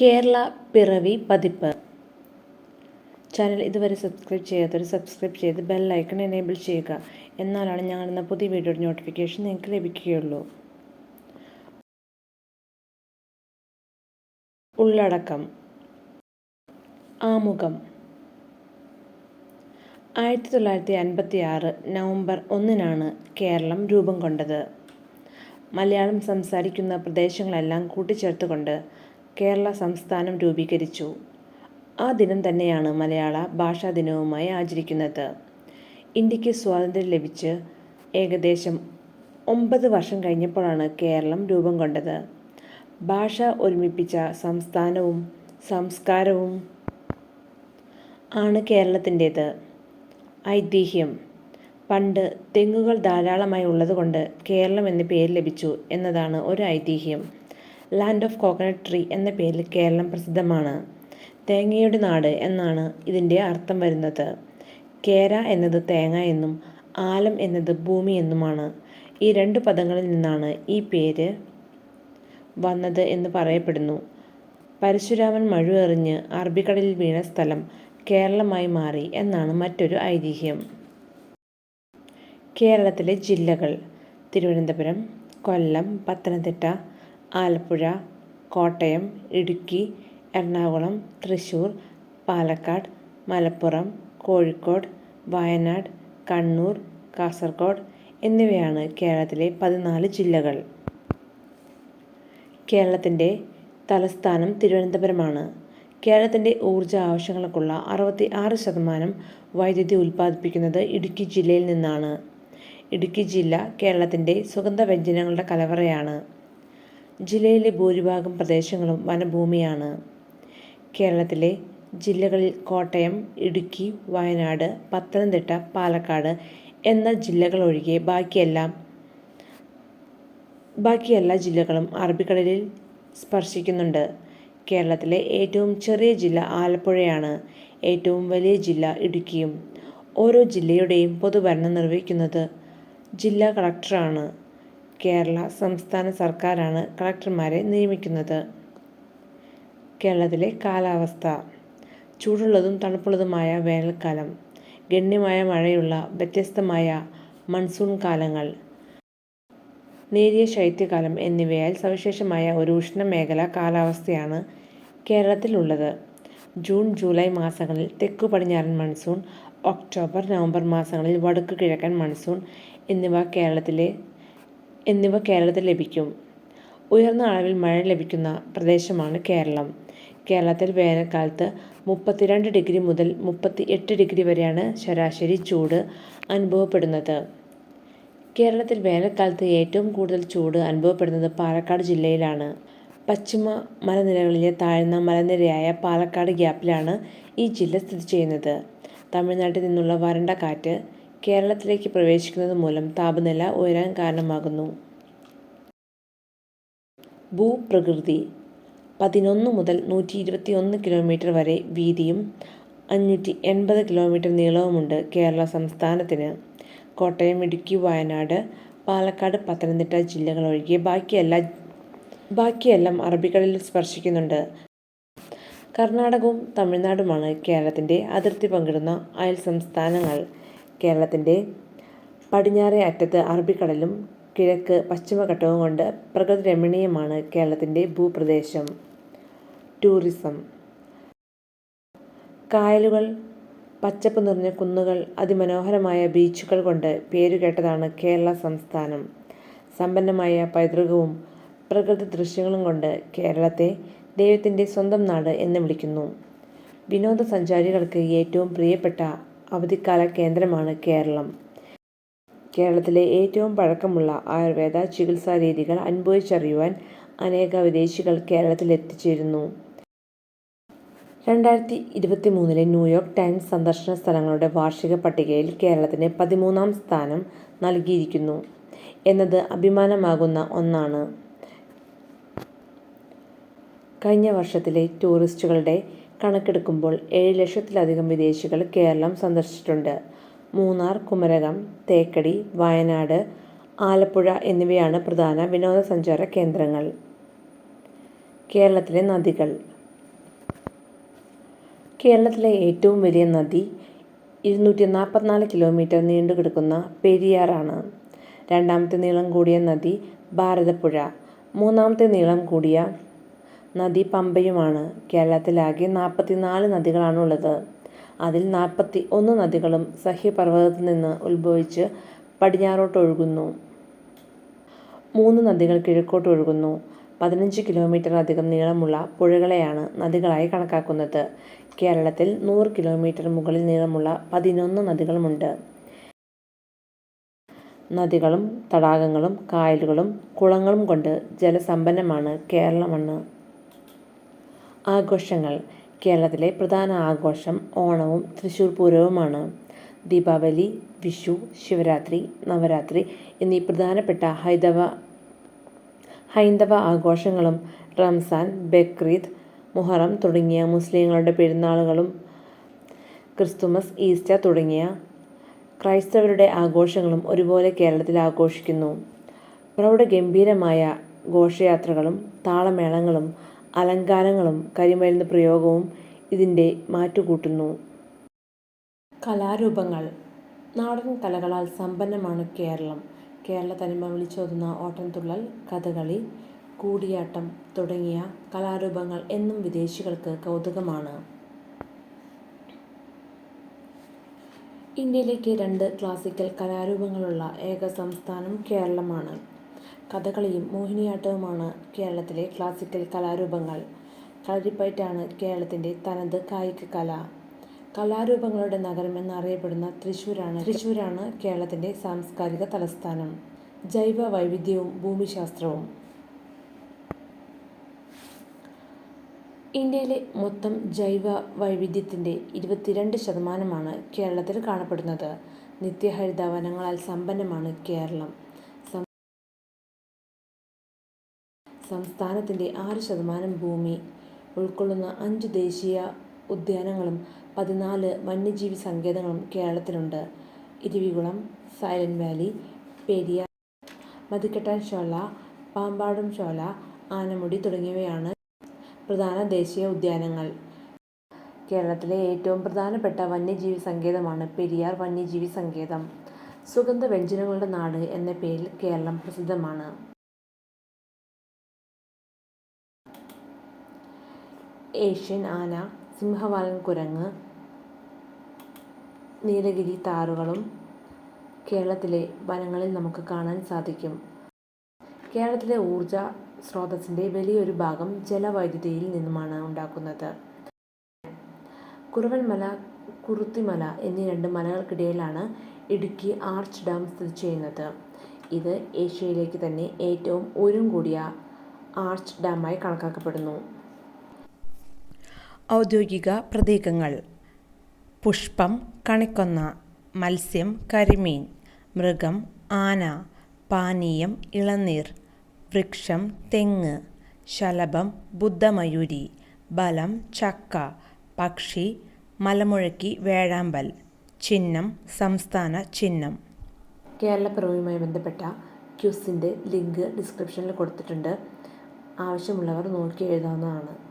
കേരള പിറവി പതിപ്പ്. ചാനൽ ഇതുവരെ സബ്സ്ക്രൈബ് ചെയ്യാത്തവർ സബ്സ്ക്രൈബ് ചെയ്ത് ബെൽ ഐക്കൺ എനേബിൾ ചെയ്യുക. എന്നാലാണ് ഞങ്ങളിടുന്ന പുതിയ വീഡിയോയുടെ നോട്ടിഫിക്കേഷൻ നിങ്ങൾക്ക് ലഭിക്കുകയുള്ളൂ. ഉള്ളടക്കം. ആമുഖം. ആയിരത്തി തൊള്ളായിരത്തി അൻപത്തി ആറ് നവംബർ ഒന്നിനാണ് കേരളം രൂപം കൊണ്ടത്. മലയാളം സംസാരിക്കുന്ന പ്രദേശങ്ങളെല്ലാം കൂട്ടിച്ചേർത്തുകൊണ്ട് കേരള സംസ്ഥാനം രൂപീകരിച്ചു. ആ ദിനം തന്നെയാണ് മലയാള ഭാഷാ ദിനവുമായി ആചരിക്കുന്നത്. ഇന്ത്യയ്ക്ക് സ്വാതന്ത്ര്യം ലഭിച്ച് ഏകദേശം ഒമ്പത് വർഷം കഴിഞ്ഞപ്പോഴാണ് കേരളം രൂപം കൊണ്ടത്. ഭാഷ ഒരുമിപ്പിച്ച സംസ്ഥാനവും സംസ്കാരവും ആണ് കേരളത്തിന്റേത്. ഐതിഹ്യം. പണ്ട് തെങ്ങുകൾ ധാരാളമായി ഉള്ളതുകൊണ്ട് കേരളം എന്ന പേര് ലഭിച്ചു എന്നതാണ് ഒരു ഐതിഹ്യം. ലാൻഡ് ഓഫ് കോക്കനട്ട് ട്രീ എന്ന പേരിൽ കേരളം പ്രസിദ്ധമാണ്. തേങ്ങയുടെ നാട് എന്നാണ് ഇതിന്റെ അർത്ഥം വരുന്നത്. കേര എന്നത് തേങ്ങ എന്നും ആലം എന്നത് ഭൂമി എന്നുമാണ്. ഈ രണ്ട് പദങ്ങളിൽ നിന്നാണ് ഈ പേര് വന്നത് എന്ന് പറയപ്പെടുന്നു. പരശുരാമൻ മഴുവെറിഞ്ഞ് അറബിക്കടലിൽ വീണ സ്ഥലം കേരളമായി മാറി എന്നാണ് മറ്റൊരു ഐതിഹ്യം. കേരളത്തിലെ ജില്ലകൾ തിരുവനന്തപുരം കൊല്ലം പത്തനംതിട്ട ആലപ്പുഴ കോട്ടയം ഇടുക്കി എറണാകുളം തൃശ്ശൂർ പാലക്കാട് മലപ്പുറം കോഴിക്കോട് വയനാട് കണ്ണൂർ കാസർഗോഡ് എന്നിവയാണ് കേരളത്തിലെ പതിനാല് ജില്ലകൾ. കേരളത്തിന്റെ തലസ്ഥാനം തിരുവനന്തപുരമാണ്. കേരളത്തിന്റെ ഊർജ ആവശ്യങ്ങൾക്കുള്ള അറുപത്തി ആറ് ശതമാനം വൈദ്യുതി ഉൽപ്പാദിപ്പിക്കുന്നത് ഇടുക്കി ജില്ലയിൽ നിന്നാണ്. ഇടുക്കി ജില്ല കേരളത്തിന്റെ സുഗന്ധവ്യഞ്ജനങ്ങളുടെ കലവറയാണ്. ജില്ലയിലെ ഭൂരിഭാഗം പ്രദേശങ്ങളും വനഭൂമിയാണ്. കേരളത്തിലെ ജില്ലകളിൽ കോട്ടയം ഇടുക്കി വയനാട് പത്തനംതിട്ട പാലക്കാട് എന്ന ജില്ലകളൊഴികെ ബാക്കിയെല്ലാം ബാക്കി എല്ലാ ജില്ലകളും അറബിക്കടലിൽ സ്പർശിക്കുന്നുണ്ട്. കേരളത്തിലെ ഏറ്റവും ചെറിയ ജില്ല ആലപ്പുഴയാണ്. ഏറ്റവും വലിയ ജില്ല ഇടുക്കിയും. ഓരോ ജില്ലയുടെയും പൊതുഭരണം നിർവഹിക്കുന്നത് ജില്ലാ കളക്ടറാണ്. കേരള സംസ്ഥാന സർക്കാരാണ് കളക്ടർമാരെ നിയമിക്കുന്നത്. കേരളത്തിലെ കാലാവസ്ഥ. ചൂടുള്ളതും തണുപ്പുള്ളതുമായ വേനൽക്കാലം. ഗണ്യമായ മഴയുള്ള വ്യത്യസ്തമായ മൺസൂൺ കാലങ്ങൾ. നേരിയ ശൈത്യകാലം എന്നിവയാൽ സവിശേഷമായ ഒരു ഉഷ്ണമേഖലാ കാലാവസ്ഥയാണ് കേരളത്തിലുള്ളത്. ജൂൺ ജൂലൈ മാസങ്ങളിൽ തെക്കു പടിഞ്ഞാറൻ മൺസൂൺ ഒക്ടോബർ നവംബർ മാസങ്ങളിൽ വടക്കു കിഴക്കൻ മൺസൂൺ എന്നിവ കേരളത്തിലെ എന്നിവ കേരളത്തിൽ ലഭിക്കും. ഉയർന്ന അളവിൽ മഴ ലഭിക്കുന്ന പ്രദേശമാണ് കേരളം. കേരളത്തിൽ വേനൽക്കാലത്ത് മുപ്പത്തിരണ്ട് ഡിഗ്രി മുതൽ മുപ്പത്തി എട്ട് ഡിഗ്രി വരെയാണ് ശരാശരി ചൂട് അനുഭവപ്പെടുന്നത്. കേരളത്തിൽ വേനൽക്കാലത്ത് ഏറ്റവും കൂടുതൽ ചൂട് അനുഭവപ്പെടുന്നത് പാലക്കാട് ജില്ലയിലാണ്. പശ്ചിമ മലനിരകളിലെ താഴ്ന്ന മലനിരയായ പാലക്കാട് ഗ്യാപ്പിലാണ് ഈ ജില്ല സ്ഥിതി ചെയ്യുന്നത്. തമിഴ്നാട്ടിൽ നിന്നുള്ള വരണ്ട കാറ്റ് കേരളത്തിലേക്ക് പ്രവേശിക്കുന്നത് മൂലം താപനില ഉയരാൻ കാരണമാകുന്നു. ഭൂപ്രകൃതി. പതിനൊന്ന് മുതൽ നൂറ്റി ഇരുപത്തി ഒന്ന് കിലോമീറ്റർ വരെ വീതിയും അഞ്ഞൂറ്റി എൺപത് കിലോമീറ്റർ നീളവുമുണ്ട് കേരള സംസ്ഥാനത്തിന്. കോട്ടയം ഇടുക്കി വയനാട് പാലക്കാട് പത്തനംതിട്ട ജില്ലകൾ ഒഴികെ ബാക്കിയെല്ലാ ബാക്കിയെല്ലാം അറബിക്കടലിൽ സ്പർശിക്കുന്നുണ്ട്. കർണാടകവും തമിഴ്നാടുമാണ് കേരളത്തിന്റെ അതിർത്തി പങ്കിടുന്ന അയൽ സംസ്ഥാനങ്ങൾ. കേരളത്തിന്റെ പടിഞ്ഞാറേ അറ്റത്ത് അറബിക്കടലും കിഴക്ക് പശ്ചിമഘട്ടവും കൊണ്ട് പ്രകൃതി രമണീയമാണ് കേരളത്തിന്റെ ഭൂപ്രദേശം. ടൂറിസം. കായലുകൾ പച്ചപ്പ് നിറഞ്ഞ കുന്നുകൾ അതിമനോഹരമായ ബീച്ചുകൾ കൊണ്ട് പേരുകേട്ടതാണ് കേരള സംസ്ഥാനം. സമ്പന്നമായ പൈതൃകവും പ്രകൃതി ദൃശ്യങ്ങളും കൊണ്ട് കേരളത്തെ ദൈവത്തിന്റെ സ്വന്തം നാട് എന്ന് വിളിക്കുന്നു. വിനോദസഞ്ചാരികൾക്ക് ഏറ്റവും പ്രിയപ്പെട്ട അവധിക്കാല കേന്ദ്രമാണ് കേരളം. കേരളത്തിലെ ഏറ്റവും പഴക്കമുള്ള ആയുർവേദ ചികിത്സാ രീതികൾ അനുഭവിച്ചറിയുവാൻ അനേക വിദേശികൾ കേരളത്തിൽ എത്തിച്ചേരുന്നു രണ്ടായിരത്തി ഇരുപത്തി മൂന്നിലെ ന്യൂയോർക്ക് ടൈംസ് സന്ദർശന സ്ഥലങ്ങളുടെ വാർഷിക പട്ടികയിൽ കേരളത്തിന് പതിമൂന്നാം സ്ഥാനം നൽകിയിരിക്കുന്നു. എന്നത് അഭിമാനമാകുന്ന ഒന്നാണ്. കഴിഞ്ഞ വർഷത്തിലെ ടൂറിസ്റ്റുകളുടെ കണക്കെടുക്കുമ്പോൾ ഏഴ് ലക്ഷത്തിലധികം വിദേശികൾ കേരളം സന്ദർശിച്ചിട്ടുണ്ട് മൂന്നാർ കുമരകം തേക്കടി വയനാട് ആലപ്പുഴ എന്നിവയാണ് പ്രധാന വിനോദസഞ്ചാര കേന്ദ്രങ്ങൾ കേരളത്തിലെ നദികൾ കേരളത്തിലെ ഏറ്റവും വലിയ നദി ഇരുന്നൂറ്റി നാൽപ്പത്തിനാല് കിലോമീറ്റർ നീണ്ടുകിടക്കുന്ന പെരിയാറാണ്. രണ്ടാമത്തെ നീളം കൂടിയ നദി ഭാരതപ്പുഴ. മൂന്നാമത്തെ നീളം കൂടിയ നദി പമ്പയുമാണ്. കേരളത്തിലാകെ നാൽപ്പത്തിനാല് നദികളാണുള്ളത്. അതിൽ നാൽപ്പത്തി ഒന്ന് നദികളും സഹ്യപർവതത്തിൽ നിന്ന് ഉത്ഭവിച്ച് പടിഞ്ഞാറോട്ടൊഴുകുന്നു. മൂന്ന് നദികൾ കിഴക്കോട്ട് ഒഴുകുന്നു. പതിനഞ്ച് കിലോമീറ്ററിലധികം നീളമുള്ള പുഴകളെയാണ് നദികളായി കണക്കാക്കുന്നത്. കേരളത്തിൽ നൂറ് കിലോമീറ്റർ മുകളിൽ നീളമുള്ള പതിനൊന്ന് നദികളുമുണ്ട്. നദികളും തടാകങ്ങളും കായലുകളും കുളങ്ങളും കൊണ്ട് ജലസമ്പന്നമാണ് കേരള മണ്ണ്. ആഘോഷങ്ങൾ കേരളത്തിലെ പ്രധാന ആഘോഷം ഓണവും തൃശ്ശൂർ പൂരവുമാണ്. ദീപാവലി, വിഷു, ശിവരാത്രി, നവരാത്രി എന്നീ പ്രധാനപ്പെട്ട ഹൈന്ദവ ഹൈന്ദവ ആഘോഷങ്ങളും റംസാൻ, ബക്രീദ്, മുഹറം തുടങ്ങിയ മുസ്ലിങ്ങളുടെ പെരുന്നാളുകളും ക്രിസ്തുമസ്, ഈസ്റ്റർ തുടങ്ങിയ ക്രൈസ്തവരുടെ ആഘോഷങ്ങളും ഒരുപോലെ കേരളത്തിൽ ആഘോഷിക്കുന്നു. പ്രൗഢഗംഭീരമായ ഘോഷയാത്രകളും താളമേളങ്ങളും അലങ്കാരങ്ങളും കരിമരുന്ന് പ്രയോഗവും ഇതിന്റെ മാറ്റുകൂട്ടുന്നു. കലാരൂപങ്ങൾ നാടൻ കലകളാൽ സമ്പന്നമാണ് കേരളം. കേരള തനിമ വിളിച്ചോതുന്ന ഓട്ടൻതുള്ളൽ, കഥകളി, കൂടിയാട്ടം തുടങ്ങിയ കലാരൂപങ്ങൾ എന്നും വിദേശികൾക്ക് കൗതുകമാണ്. ഇന്ത്യയിലേക്ക് രണ്ട് ക്ലാസിക്കൽ കലാരൂപങ്ങളുള്ള ഏക സംസ്ഥാനം കേരളമാണ്. കഥകളിയും മോഹിനിയാട്ടവുമാണ് കേരളത്തിലെ ക്ലാസിക്കൽ കലാരൂപങ്ങൾ. കളരിപ്പയറ്റാണ് കേരളത്തിന്റെ തനത് കായിക കല കലാരൂപങ്ങളുടെ നഗരം എന്നറിയപ്പെടുന്ന തൃശ്ശൂരാണ് കേരളത്തിന്റെ സാംസ്കാരിക തലസ്ഥാനം. ജൈവ വൈവിധ്യവും ഭൂമിശാസ്ത്രവും ഇന്ത്യയിലെ മൊത്തം ജൈവ വൈവിധ്യത്തിന്റെ ഇരുപത്തിരണ്ട് ശതമാനമാണ് കേരളത്തിൽ കാണപ്പെടുന്നത്. നിത്യഹരിത വനങ്ങളാൽ സമ്പന്നമാണ് കേരളം. സംസ്ഥാനത്തിന്റെ ആറ് ശതമാനം ഭൂമി ഉൾക്കൊള്ളുന്ന അഞ്ച് ദേശീയ ഉദ്യാനങ്ങളും പതിനാല് വന്യജീവി സങ്കേതങ്ങളും കേരളത്തിലുണ്ട്. ഇരവികുളം, സൈലന്റ് വാലി, പെരിയാർ, ചോല ഷോല, പാമ്പാടുംഷോല, ആനമുടി തുടങ്ങിയവയാണ് പ്രധാന ദേശീയ ഉദ്യാനങ്ങൾ. കേരളത്തിലെ ഏറ്റവും പ്രധാനപ്പെട്ട വന്യജീവി സങ്കേതമാണ് പെരിയാർ വന്യജീവി സങ്കേതം. സുഗന്ധ വ്യഞ്ജനങ്ങളുടെ നാട് എന്ന പേരിൽ കേരളം പ്രസിദ്ധമാണ്. ഏഷ്യൻ ആന, സിംഹവാലൻ കുരങ്ങ്, നീലഗിരി താറുകളും കേരളത്തിലെ വനങ്ങളിൽ നമുക്ക് കാണാൻ സാധിക്കും. കേരളത്തിലെ ഊർജ സ്രോതസ്സിന്റെ വലിയൊരു ഭാഗം ജലവൈദ്യുതിയിൽ നിന്നുമാണ് ഉണ്ടാക്കുന്നത് കുറവൻമല, കുറുത്തിമല എന്നീ രണ്ട് മലകൾക്കിടയിലാണ് ഇടുക്കി ആർച്ച് ഡാം സ്ഥിതി ചെയ്യുന്നത് ഇത് ഏഷ്യയിലേക്ക് തന്നെ ഏറ്റവും ഉയരം കൂടിയ ആർച്ച് ഡാമായി കണക്കാക്കപ്പെടുന്നു. ഔദ്യോഗിക പ്രതീകങ്ങൾ പുഷ്പം കണിക്കൊന്ന മത്സ്യം കരിമീൻ മൃഗം ആന പാനീയം ഇളനീർ വൃക്ഷം തെങ്ങ് ശലഭം ബുദ്ധമയൂരി ബലം ചക്ക പക്ഷി മലമുഴക്കി വേഴാമ്പൽ ചിഹ്നം സംസ്ഥാന ചിഹ്നം കേരളപ്പിറവിയുമായി ബന്ധപ്പെട്ട ക്യൂസിന്റെ ലിങ്ക് ഡിസ്ക്രിപ്ഷനിൽ കൊടുത്തിട്ടുണ്ട്. ആവശ്യമുള്ളവർ നോക്കി എഴുതാവുന്നതാണ്.